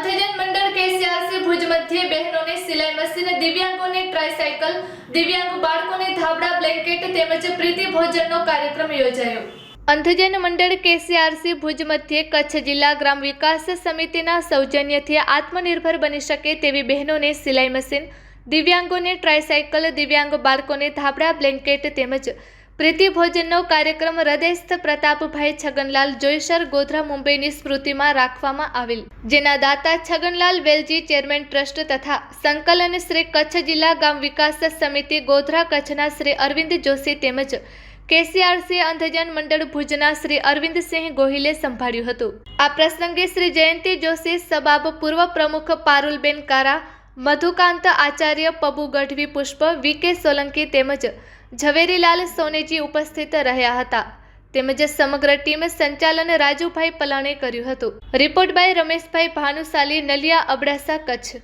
પાંથેજન મંડળ કેસીઆરસી ભુજ મધ્યે બહેનોને સિલાઈ મશીન, દિવ્યાંગોને ટ્રાયસાયકલ દિવ્યાંગ બાળકોને ધાબડા બ્લેન્કેટ તેમજ પ્રીતિ ભોજનનો કાર્યક્રમ યોજાયો. અંધજન મંડળ કેસીઆરસી ભુજ મધ્યે કચ્છ જિલ્લા ગ્રામ વિકાસ સમિતિના સૌજન્યથી આત્મનિર્ભર બની શકે તેવી બહેનોને સિલાઈ મશીન, દિવ્યાંગોને ટ્રાયસાયકલ દિવ્યાંગ બાળકોને ધાબળા બ્લેન્કેટ તેમજ પ્રીતિ ભોજનનો કાર્યક્રમ હૃદયસ્થ પ્રતાપભાઈ છગનલાલ જોઈસર ગોધરા મુંબઈની સ્મૃતિમાં રાખવામાં આવેલ, જેના દાતા છગનલાલ વેલજી, ચેરમેન ટ્રસ્ટ તથા સંકલન શ્રી કચ્છ જિલ્લા ગામ વિકાસ સમિતિ ગોધરા કચ્છના શ્રી અરવિંદ જોશી તેમજ કેસીઆરસી અંધજન મંડળ ભુજના શ્રી અરવિંદસિંહ ગોહિલે સંભાળ્યું હતું. આ પ્રસંગે શ્રી જયંતિ જોશી, સબાબ પૂર્વ પ્રમુખ પારુલબેન કારા, મધુકાંત આચાર્ય, પબુ ગઢવી પુષ્પ, વી કે સોલંકી તેમજ ઝવેરીલાલ સોનેજી ઉપસ્થિત રહ્યા હતા. તેમજ સમગ્ર ટીમ સંચાલન રાજુભાઈ પલાણે કર્યું હતું. Report by Rameshbhai Bhanushali, Naliya Abdasa, Kutch.